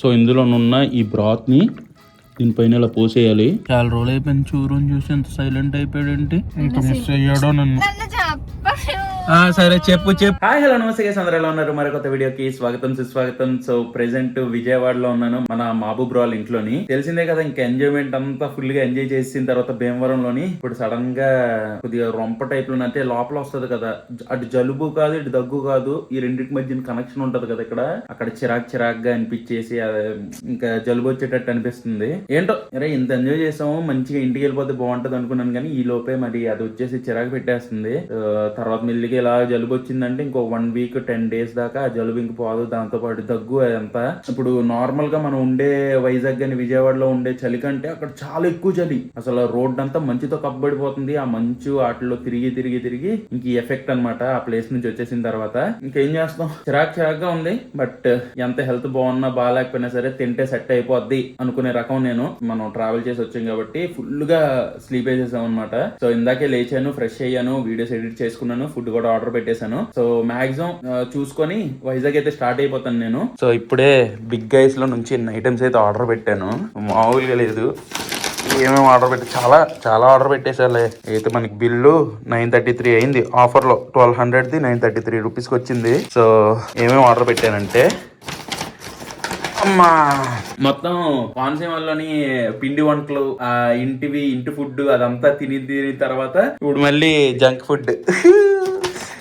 So ఇందులోనున్న ఈ బ్రాత్ని దీనిపైన ఇలా పోసేయాలి. చాలా రోజులు అయిపోయింది చూరుని చూసి ఎంత సైలెంట్ అయిపోయాడంటే ఇంకా మిస్ అయ్యాడో నన్ను. సరే చెప్పు చెప్పు. హాయ్ హలో నమస్తే అందరూ ఎలా ఉన్నారు? మరి కొత్త వీడియోకి స్వాగతం సుస్వాగతం. సో ప్రెసెంట్ విజయవాడలో ఉన్నాను మన మహబూబ్ రాల్ ఇంట్లోని. తెలిసిందే కదా ఇంకా ఎంజాయ్మెంట్ అంతా ఫుల్గా ఎంజాయ్ చేసిన తర్వాత భీమవరంలోని. ఇప్పుడు సడన్గా కొద్దిగా రొంప టైప్లో అంటే లోపల వస్తది కదా. అటు జలుబు కాదు ఇటు దగ్గు కాదు ఈ రెండింటి మధ్యన కనెక్షన్ ఉంటది కదా ఇక్కడ. అక్కడ చిరాక్ చిరాక్గా అనిపించేసి ఇంకా జలుబు వచ్చేటట్టు అనిపిస్తుంది. ఏంటో అరే ఇంత ఎంజాయ్ చేసాము మంచిగా ఇంటికి వెళ్ళిపోతే బాగుంటది అనుకున్నాను కానీ ఈ లోపే మరి అది వచ్చేసి చిరాకు పెట్టేస్తుంది. తర్వాత మెల్లిగా ఇలా జలుబు వచ్చిందంటే ఇంకో వన్ వీక్ టెన్ డేస్ దాకా ఆ జలుబు ఇంక పోదు. దాంతో పాటు దగ్గు అదంతా. ఇప్పుడు నార్మల్గా మనం ఉండే వైజాగ్ అని విజయవాడలో ఉండే చలి కంటే అక్కడ చాలా ఎక్కువ చలి. అసలు రోడ్ అంతా మంచుతో కప్పబడిపోతుంది. ఆ మంచు వాటిలో తిరిగి తిరిగి తిరిగి ఇంక ఈ ఎఫెక్ట్ అన్నమాట ఆ ప్లేస్ నుంచి వచ్చేసిన తర్వాత. ఇంకేం చేస్తాం? చిరాక్ చిరాక్గా ఉంది. బట్ ఎంత హెల్త్ బాగున్నా బాగాలేకపోయినా సరే తింటే సెట్ అయిపోద్ది అనుకునే రకం నేను. మనం ట్రావెల్ చేసి వచ్చాం కాబట్టి ఫుల్గా స్లీప్ వేసేసాం అనమాట సో ఇందాకే లేచాను ఫ్రెష్ అయ్యాను వీడియోస్ ఎడిట్ చేసుకున్నాను ఫుడ్ కూడా ఆర్డర్ పెట్టేశాను. సో మాక్సిమం చూసుకొని వైజాగ్ అయితే స్టార్ట్ అయిపోతాను నేను. సో ఇప్పుడే బిగ్ గైస్లో నుంచి ఐటమ్స్ అయితే ఆర్డర్ పెట్టాను. మామూలుగా లేదు. ఏమేమి ఆర్డర్ పెట్టి చాలా చాలా ఆర్డర్ పెట్టేసాలే అయితే మనకి బిల్లు నైన్ థర్టీ త్రీ అయింది ఆఫర్లో ట్వెల్వ్ హండ్రెడ్ది నైన్ థర్టీ త్రీ రూపీస్కి వచ్చింది. సో ఏమేమి ఆర్డర్ పెట్టానంటే అమ్మా! మొత్తం కోనసీమలోని పిండి వంటలు ఆ ఇంటివి ఇంటి ఫుడ్ అదంతా తిని తిని తర్వాత ఇప్పుడు మళ్ళీ జంక్ ఫుడ్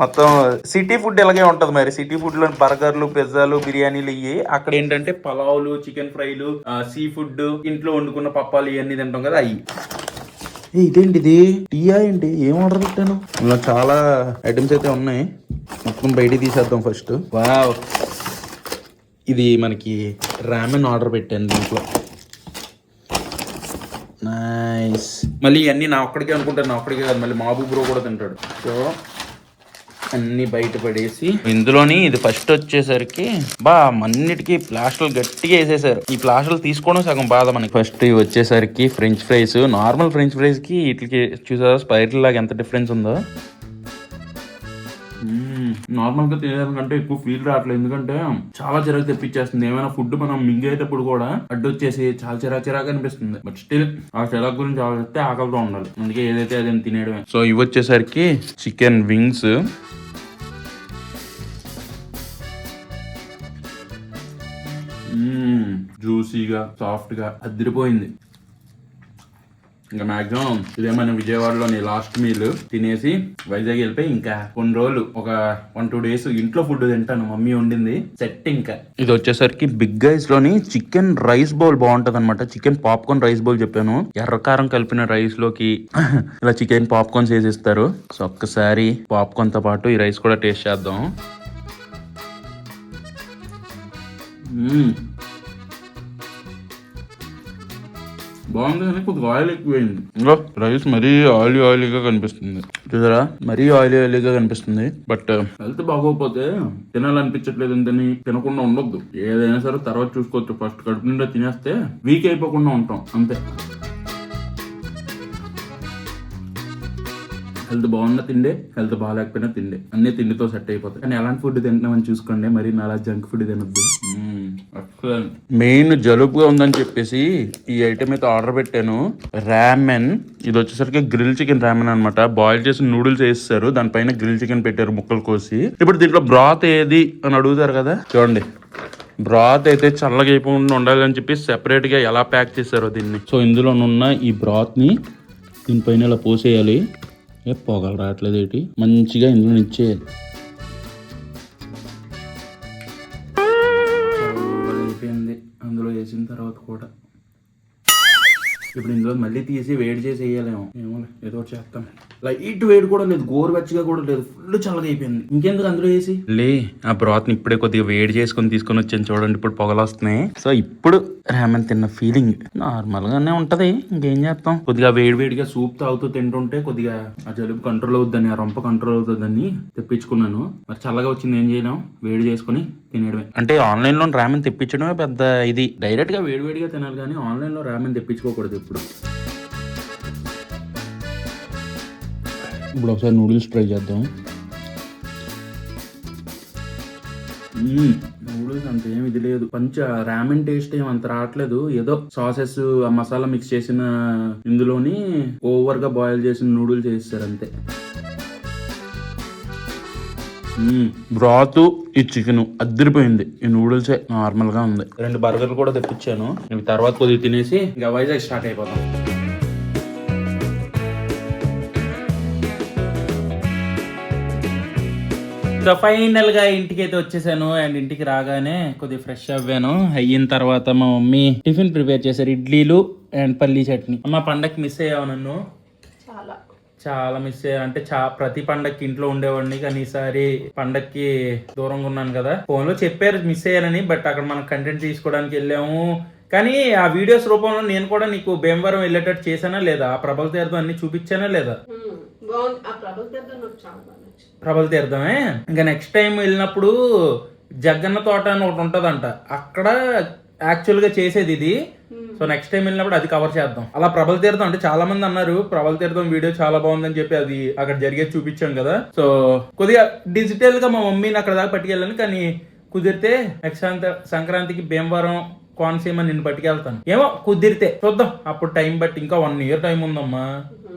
మొత్తం సిటీ ఫుడ్ ఇలాగే ఉంటది మరి. సిటీ ఫుడ్లో బర్గర్లు పిజ్జాలు బిర్యానీలు ఇవి అక్కడ ఏంటంటే పలావులు చికెన్ ఫ్రైలు సీ ఫుడ్ ఇంట్లో వండుకున్న పప్పాలు ఇవన్నీ తింటాం కదా అవి ఏ ఇదేంటిది? టీయా ఏంటి? ఏం ఆర్డర్ పెట్టాను? ఇలా చాలా ఐటమ్స్ అయితే ఉన్నాయి. మొత్తం బయటికి తీసేద్దాం ఫస్ట్ వావ్. ఇది మనకి రామెన్ ఆర్డర్ పెట్టాను దీంట్లో. నైస్ మళ్ళీ ఇవన్నీ నా ఒక్కడికే అనుకుంటాను నా ఒక్కడికే కాదు మళ్ళీ మాబు బ్రో కూడా తింటాడు. సో అన్ని బయట పడేసి ఇందులోని ఇది ఫస్ట్ వచ్చేసరికి బా అన్నిటికీ ప్లాస్టర్లు గట్టిగా వేసేసారు. ఈ ప్లాస్టర్లు తీసుకోవడం సగం బాధ మనకి. ఫస్ట్ ఇవి వచ్చేసరికి ఫ్రెంచ్ ఫ్రైస్ నార్మల్ ఫ్రెంచ్ ఫ్రైస్కి వీటికి చూసారా స్పైరల్ లాగా ఎంత డిఫరెన్స్ ఉందో? నార్మల్గా తినేదానికంటే ఎక్కువ ఫీల్ రావట్లేదు. ఎందుకంటే చాలా చిరాకు తెప్పించేస్తుంది. ఏమైనా ఫుడ్ మనం మింగేటప్పుడు కూడా అడ్డొచ్చేసి చాలా చిరాకు చిరాకు అనిపిస్తుంది. బట్ స్టిల్ ఆ చిరాకు గురించి ఆలోచిస్తే ఆకలితో ఉండాలి. అందుకే ఏదైతే అదే తినేయడమే. సో ఇవి వచ్చేసరికి చికెన్ వింగ్స్ జ్యూసీగా సాఫ్ట్గా అదిరిపోయింది. ఇంకా మాక్సిమం ఇదే విజయవాడలోని లాస్ట్ మీల్ తినేసి వైజాగ్ వెళ్ళిపోయి ఇంకా కొన్ని రోజులు ఒక వన్ టూ డేస్ ఇంట్లో ఫుడ్ తింటాను. మమ్మీ వండింది సెట్ ఇంకా. ఇది వచ్చేసరికి బిగ్ గైస్లోని చికెన్ రైస్ బౌల్ బాగుంటది అనమాట చికెన్ పాప్కార్న్ రైస్ బౌల్ చెప్పాను. ఎర్రకారం కలిపిన రైస్లోకి ఇలా చికెన్ పాప్కార్న్స్ వేసిస్తారు. సో ఒక్కసారి పాప్కార్న్తో పాటు ఈ రైస్ కూడా టేస్ట్ చేద్దాం. బాగుంది కానీ కొద్దిగా ఆయిల్ ఎక్కువైంది. ఇంకా రైస్ మరీ ఆయిలీ ఆయిలీగా కనిపిస్తుంది. చూసారా? మరీ ఆయిలీ ఆయిలీగా కనిపిస్తుంది. బట్ హెల్త్ బాగోకపోతే తినాలనిపించట్లేదు అంతని తినకుండా ఉండొద్దు. ఏదైనా సరే తర్వాత చూసుకోవచ్చు. ఫస్ట్ కడుపు నిండా తినేస్తే వీక్ అయిపోకుండా ఉంటాం. అంతే. హెల్త్ బాగున్న తిండే హెల్త్ బాగాలేకపోయినా తిండే. అన్ని తిండితో సెట్ అయిపోతాయి. కానీ ఎలాంటి ఫుడ్ తింటున్నామని చూసుకోండి. మరి నాలా జంక్ ఫుడ్ తినొద్దు. మెయిన్ జలుబుగా ఉందని చెప్పేసి ఈ ఐటమ్ అయితే ఆర్డర్ పెట్టాను. రామెన్. ఇది వచ్చేసరికి గ్రిల్ చికెన్ రామెన్ అనమాట బాయిల్ చేసిన నూడిల్స్ వేస్తారు దానిపైన గ్రిల్ చికెన్ పెట్టారు ముక్కలు కోసి. ఇప్పుడు దీంట్లో బ్రాత్ ఏది అని అడుగుతారు కదా? చూడండి. బ్రాత్ అయితే చల్లగా అయిపోకుండా ఉండాలని చెప్పి సెపరేట్గా ఎలా ప్యాక్ చేశారో దీన్ని. సో ఇందులోనున్న ఈ బ్రాత్ని దీనిపైన ఇలా పోసేయాలి. ఏ పొగలు రావట్లేదు ఏంటి మంచిగా ఇందులో ఇచ్చేయాలి అయిపోయింది. అందులో వేసిన తర్వాత కూడా. ఇప్పుడు ఇందులో మళ్ళీ తీసి వేడి చేసి వేయలేము. ఏమో ఏదో ఒకటి చేస్తాం. లైట్ వేడి కూడా లేదు గోరువెచ్చగా కూడా లేదు. ఫుల్ చల్లగా అయిపోయింది. ఇంకెందుకు అందులో వేసి? లే ఆ బ్రాత్ని ఇప్పుడే కొద్దిగా వేడి చేసుకొని తీసుకొని వచ్చాను చూడండి ఇప్పుడు పొగలు వస్తున్నాయి. సో ఇప్పుడు రామన్ తిన్న ఫీలింగ్ నార్మల్ గానే ఉంటది. ఇంకేం చేస్తాం? కొద్దిగా వేడి వేడిగా సూప్ తాగుతూ తింటుంటే కొద్దిగా ఆ జలుబు కంట్రోల్ అవుతుందని ఆ రొంప కంట్రోల్ అవుతుందని తెప్పించుకున్నాను. మరి చల్లగా వచ్చింది ఏం చేయలేం? వేడి చేసుకొని తినేయడమే. అంటే ఆన్లైన్లో రామెన్ తెప్పించడమే పెద్ద ఇది. డైరెక్ట్గా వేడి వేడిగా తినాలి కానీ ఆన్లైన్లో రామెన్ తెప్పించుకోకూడదు ఇప్పుడు ఇప్పుడు ఒకసారి నూడిల్స్ ట్రై చేద్దాం. నూడిల్స్ అంత ఏం ఇది లేదు. కొంచెం రామెన్ టేస్ట్ ఏం అంత రావట్లేదు. ఏదో సాసెస్ ఆ మసాలా మిక్స్ చేసిన ఇందులోని ఓవర్గా బాయిల్ చేసిన నూడిల్స్ చేస్తారు అంతే. బ్రాత్ ఈ చికెన్ అద్దరిపోయింది. ఈ నూడిల్స్ నార్మల్గా ఉంది. రెండు బర్గర్లు కూడా తెప్పించాను. తర్వాత కొద్దిగా తినేసి ఇంకా వైజాగ్ స్టార్ట్ అయిపోతాం. సో ఫైనల్గా ఇంటికి అయితే వచ్చేసాను అండ్ ఇంటికి రాగానే కొద్దిగా ఫ్రెష్ అవ్వాను. అయిన తర్వాత మా మమ్మీ టిఫిన్ ప్రిపేర్ చేశారు. ఇడ్లీలు అండ్ పల్లీ చట్నీ. అమ్మ పండక్కి మిస్ అయ్యావు నన్ను? చాలా. చాలా మిస్ అయ్యా. అంటే చా ప్రతి పండక్కి ఇంట్లో ఉండేవాడిని. కానీ ఈసారి పండక్కి దూరంగా ఉన్నాను కదా. ఫోన్లో చెప్పారు మిస్ అయ్యానని బట్ అక్కడ మనం కంటెంట్ తీసుకోవడానికి వెళ్ళాము. కానీ ఆ వీడియోస్ రూపంలో నేను కూడా నీకు భీమవరం వెళ్ళేటట్టు చేశానా లేదా? ఆ ప్రభల తీర్థం అన్ని చూపించానా లేదా? ప్రభల తీర్థమే. ఇంకా నెక్స్ట్ టైం వెళ్ళినప్పుడు జగ్గన్న తోట అని ఒకటి ఉంటదంట. అక్కడ యాక్చువల్గా చేసేది ఇది. సో నెక్స్ట్ టైం వెళ్ళినప్పుడు అది కవర్ చేద్దాం. అలా ప్రభల తీర్థం అంటే చాలా మంది అన్నారు ప్రభల తీర్థం వీడియో చాలా బాగుందని చెప్పి అది అక్కడ జరిగేది చూపించాం కదా. సో కొద్దిగా డిజిటల్గా మా మమ్మీని అక్కడ దాకా పట్టుకెళ్ళాను. కానీ కుదిరితే నెక్స్ట్ సంక్రాంతికి భీమవరం కోనసీమ నిన్ను పట్టుకెళ్తాను. ఏమో కుదిరితే. చూద్దాం. అప్పుడు టైం బట్టి ఇంకా వన్ ఇయర్ టైం ఉందమ్మా. మ్మ్.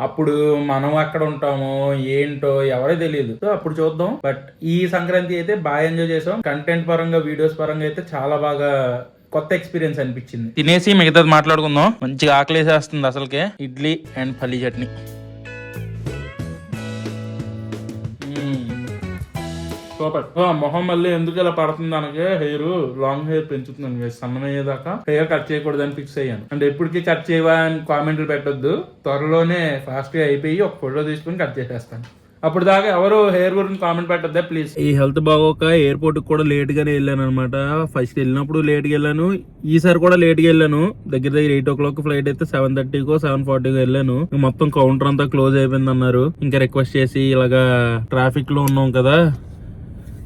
అప్పుడు మనం ఎక్కడ ఉంటామో ఏంటో ఎవరో తెలియదు సో అప్పుడు చూద్దాం. బట్ ఈ సంక్రాంతి అయితే బాగా ఎంజాయ్ చేసాం. కంటెంట్ పరంగా వీడియోస్ పరంగా అయితే చాలా బాగా కొత్త ఎక్స్పీరియన్స్ అనిపించింది. తినేసి మిగతాది మాట్లాడుకుందాం. మంచిగా ఆకలేసేస్తుంది అసలుకే. ఇడ్లీ అండ్ పల్లీ చట్నీ. సూపర్ మొహం మళ్ళీ ఎందుకు ఇలా పడుతుంది అనగా హెయిర్ లాంగ్ హెయిర్ పెంచుతున్నాను guys. సన్నమయ్యేదాకా హెయిర్ కట్ చేయకూడదని ఫిక్స్ అయ్యాను. అంటే ఎప్పటికీ కట్ చేయవా అని కామెంట్లు పెట్టొద్దు. త్వరలోనే ఫాస్ట్గా అయిపోయి ఒక ఫోటో తీసుకుని కట్ చేసేస్తాను. అప్పుడు దాకా ఎవరు హెయిర్ గురించి కామెంట్ పెట్టద్దా ప్లీజ్ ఈ హెల్త్ బాగోక ఎయిర్పోర్ట్ కూడా లేట్ గానే వెళ్ళాను అనమాట. ఫస్ట్ వెళ్ళినప్పుడు లేట్గా వెళ్ళాను. ఈసారి కూడా లేట్గా వెళ్ళాను. దగ్గర దగ్గర ఎయిట్ ఓ క్లాక్ ఫ్లైట్ అయితే సెవెన్ థర్టీకో సెవెన్ ఫార్టీకో వెళ్ళాను. మొత్తం కౌంటర్ అంతా క్లోజ్ అయిపోయింది అన్నారు ఇంకా రిక్వెస్ట్ చేసి ఇలాగా ట్రాఫిక్లో ఉన్నాం కదా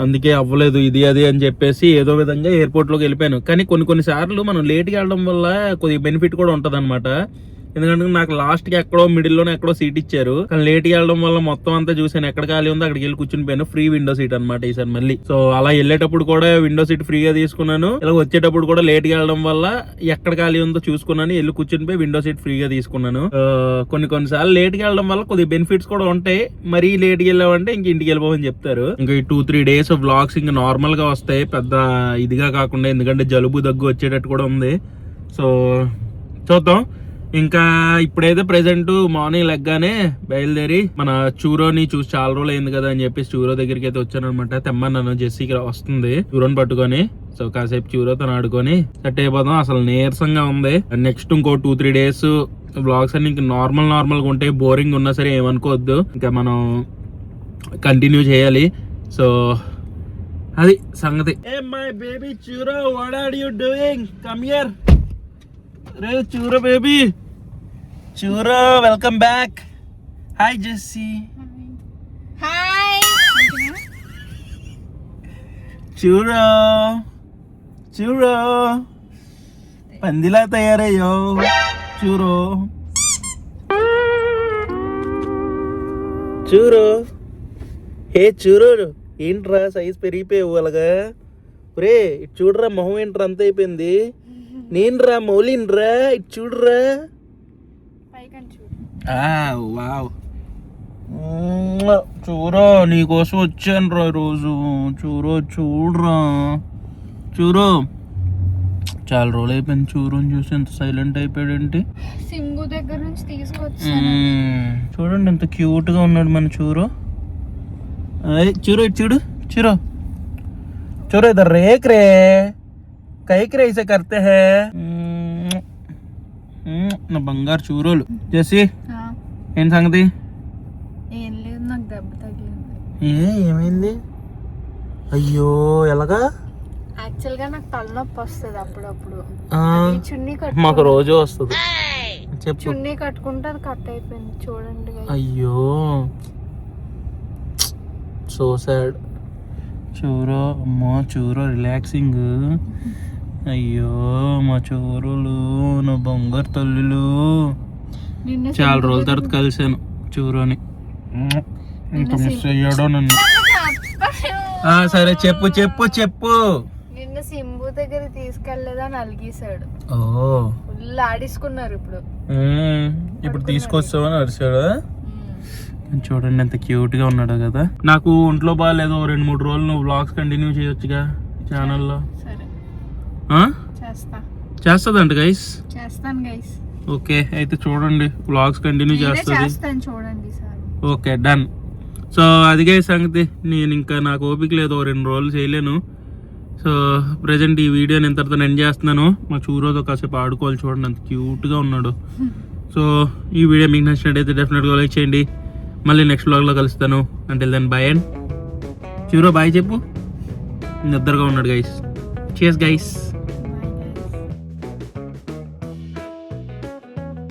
అందుకే అవ్వలేదు ఇది అది అని చెప్పేసి ఏదో విధంగా ఎయిర్పోర్ట్లోకి వెళ్ళిపోయాను. కానీ కొన్ని కొన్ని సార్లు మనం లేట్గా వెళ్ళడం వల్ల కొద్దిగా బెనిఫిట్ కూడా ఉంటది ఎందుకంటే నాకు లాస్ట్కి ఎక్కడో మిడిల్లోనే ఎక్కడో సీట్ ఇచ్చారు. కానీ లేట్ వెళ్ళడం వల్ల మొత్తం అంతా చూసాను ఎక్కడ ఖాళీ ఉందో అక్కడికి వెళ్ళి కూర్చుని పోయాను. ఫ్రీ విండో సీట్ అనమాట ఈసారి మళ్ళీ. సో అలా వెళ్ళేటప్పుడు కూడా విండో సీట్ ఫ్రీగా తీసుకున్నాను. ఇలా వచ్చేటప్పుడు కూడా లేట్ వెళ్ళడం వల్ల ఎక్కడ ఖాళీ ఉందో చూసుకున్నాను. వెళ్ళి కూర్చుని పోయి విండో సీట్ ఫ్రీగా తీసుకున్నాను. కొన్ని కొన్నిసార్లు లేట్ వెళ్ళడం వల్ల కొద్దిగా బెనిఫిట్స్ కూడా ఉంటాయి. మరీ లేట్ వెళ్ళామంటే ఇంక ఇంటికి వెళ్ళిపోమని చెప్తారు. ఇంకా ఈ టూ త్రీ డేస్ బ్లాగ్స్ ఇంకా నార్మల్గా వస్తాయి. పెద్ద ఇదిగా కాకుండా ఎందుకంటే జలుబు దగ్గు వచ్చేటట్టు కూడా ఉంది. సో చూద్దాం. ఇంకా ఇప్పుడైతే ప్రెసెంట్ మార్నింగ్ లెగ్గానే బయలుదేరి మన చూరోని చూసి చాలా రోజులు అయింది కదా అని చెప్పేసి చూరో దగ్గరికి అయితే వచ్చాను అనమాట తెమ్మన్నాను జెస్సీకి వస్తుంది. చూరోని పట్టుకొని సో కాసేపు చూరోతో ఆడుకొని సెట్ అయిపోదాం. అసలు నీరసంగా ఉంది. నెక్స్ట్ ఇంకో టూ త్రీ డేస్ బ్లాగ్స్ అన్ని ఇంకా నార్మల్ నార్మల్గా ఉంటాయి. బోరింగ్ ఉన్నా సరే ఏమనుకోవద్దు. ఇంకా మనం కంటిన్యూ చేయాలి. సో అది సంగతి. Hey my baby Churro what are you doing come here ray Churro baby Churro welcome back hi Jessie hi Churro Churro పందిలా తయారయ్యో చూరో చూరో ఏ చూరో ఏంట్రా సైజ్ పెరిగిపోయావు అలాగా రే ఇటు చూడరా మొహం ఏంట్రా అంత అయిపోయింది. నేనురా మౌలిన్రా ఇటు చూడరా. వావ్. చూరో నీకోసం వచ్చాను రా రోజు. చూరో చూడరా. చూరో చాలా రోజులు అయిపోయింది చూరుని చూసి ఎంత సైలెంట్ అయిపోయాడేంటి? సింబు దగ్గర నుంచి తీసుకొచ్చి. చూడండి ఎంత క్యూట్గా ఉన్నాడు మన చూరు అయ్ చూరు ఇటు చూడు చూరు రేక్ రే కైక్ రే ఇసే కర్తే హే మ్మ్. మ్మ్. నా బంగారు చూరోలు జెసి ఏం సంగతి ఏం లేదు నాకు దెబ్బ తగిలింది ఏ ఏమైంది అయ్యో ఎలాగా యాక్చువల్గా నాకు తలనొప్పి వస్తుంది అప్పుడప్పుడు చున్నీ కట్టు మాకు రోజు వస్తుంది. చెప్పు. చున్నీ కట్టుకుంటే అది కట్ అయిపోయింది. చూడండి. అయ్యో. So sad. చూరో అమ్మో చూరో రిలాక్సింగ్ అయ్యో మా చూరులు నా బంగారు తల్లులు. చాలా రోజుల తర్వాత కలిసాను చూరోని. ఇంత మిస్ అయ్యాడో నన్ను. సరే చెప్పు చెప్పు చెప్పు. నన్ను సింబు దగ్గర తీసుకెళ్ళేదని అలిగేశాడు. ఓ. ఫుల్ ఆడించుకున్నారు ఇప్పుడు. ఇప్పుడు తీసుకొస్తామని అరిచాడు? చూడండి ఎంత క్యూట్గా ఉన్నాడు కదా. నాకు ఒంట్లో బాగాలేదు రెండు మూడు రోజులు నువ్వు బ్లాగ్స్ కంటిన్యూ చేయొచ్చుగా ఛానల్లో చేస్తుందంట గైస్ చేస్తాను గైస్ ఓకే అయితే చూడండి బ్లాగ్స్ కంటిన్యూ చేస్తుంది. చూడండి ఓకే డన్ సో అదిగే సంగతి నేను ఇంకా నాకు ఓపిక లేదు రెండు రోజులు చేయలేను. సో ప్రజెంట్ ఈ వీడియోని ఎంతటితో ఎండ్ చేస్తున్నాను. మా చూరోతో కాసేపు ఆడుకోవాలి చూడండి అంత క్యూట్గా ఉన్నాడు. సో ఈ వీడియో మీకు నచ్చినట్టయితే డెఫినెట్గా లైక్ చేయండి. మళ్ళీ నెక్స్ట్ బ్లాగ్లో కలుస్తాను. అంటే దెన్ బాయ్ అండ్ చివరో బాయ్ చెప్పు. నిద్రగా ఉన్నాడు గైస్ చేస్ గైస్